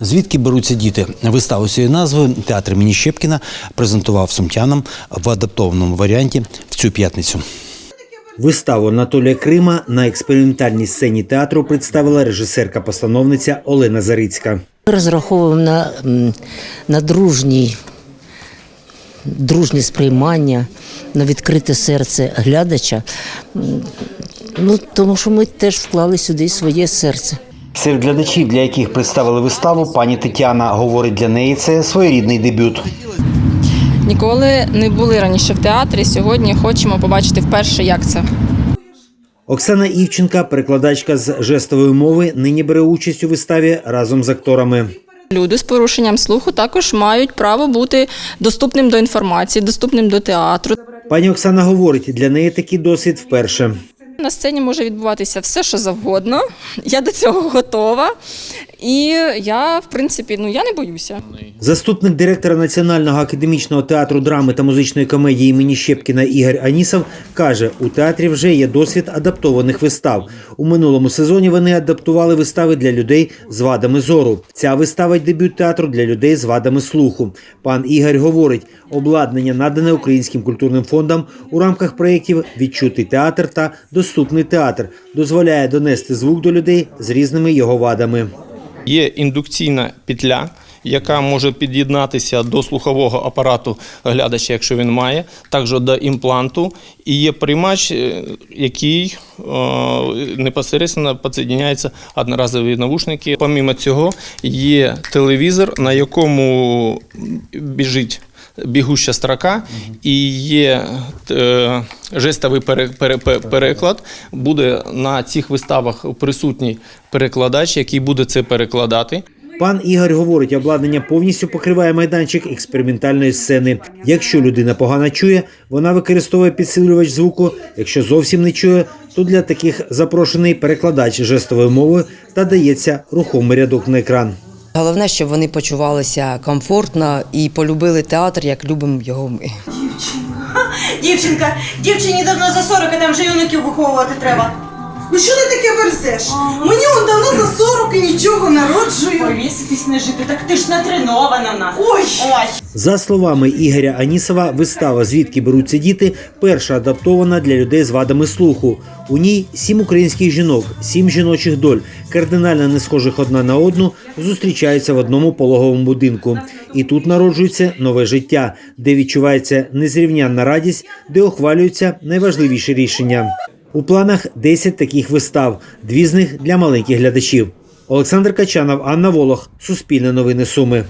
Звідки беруться діти? Виставу цієї назви театр імені Щепкіна презентував сумтянам в адаптованому варіанті в цю п'ятницю. Виставу Анатолія Крима на експериментальній сцені театру представила режисерка-постановниця Олена Зарицька. Ми розраховуємо на, на дружній, дружнє сприймання, на відкрите серце глядача. Ну, тому що ми теж вклали сюди своє серце. Серед глядачів, для яких представили виставу, пані Тетяна говорить, для неї це своєрідний дебют. Ніколи не були раніше в театрі. Сьогодні хочемо побачити вперше, як це. Оксана Івченка, перекладачка з жестової мови, нині бере участь у виставі разом з акторами. Люди з порушенням слуху також мають право бути доступним до інформації, доступним до театру. Пані Оксана говорить, для неї такий досвід вперше. На сцені може відбуватися все, що завгодно. Я до цього готова. І я, в принципі, ну я не боюся. Заступник директора Національного академічного театру драми та музичної комедії імені Щепкіна Ігор Анісов каже, у театрі вже є досвід адаптованих вистав. У минулому сезоні вони адаптували вистави для людей з вадами зору. Ця вистава дебют театру для людей з вадами слуху. Пан Ігор говорить, обладнання надане Українським культурним фондом у рамках проєктів Відчутий театр та Доступний театр дозволяє донести звук до людей з різними його вадами. Є індукційна петля, яка може під'єднатися до слухового апарату глядача, якщо він має, також до імпланту. І є приймач, е, який е, непосередньо підсоєдняється одноразові навушники. Помімо цього, є телевізор, на якому біжить. Бігуща строка і є е, жестовий пере- пере- пере- переклад. Буде на цих виставах присутній перекладач, який буде це перекладати. Пан Ігор говорить, обладнання повністю покриває майданчик експериментальної сцени. Якщо людина погано чує, вона використовує підсилювач звуку. Якщо зовсім не чує, то для таких запрошений перекладач жестовою мовою та дається рухомий рядок на екран. Головне, щоб вони почувалися комфортно і полюбили театр, як любимо його ми. Дівчинка, дівчині давно за 40, а там вже юнаків виховувати треба. Ну що ти таке верзеш? Мені он давно за 40 і нічого народжую. Повіситись не жити, так ти ж натренована в нас. Ой! Ой! За словами Ігоря Анісова, вистава Звідки беруться діти перша адаптована для людей з вадами слуху. У ній сім українських жінок, сім жіночих доль, кардинально не схожих одна на одну, зустрічаються в одному пологовому будинку. І тут народжується нове життя, де відчувається незрівнянна радість, де ухвалюються найважливіші рішення. У планах 10 таких вистав, дві з них для маленьких глядачів. Олександр Качанов, Анна Волох, Суспільне новини Суми.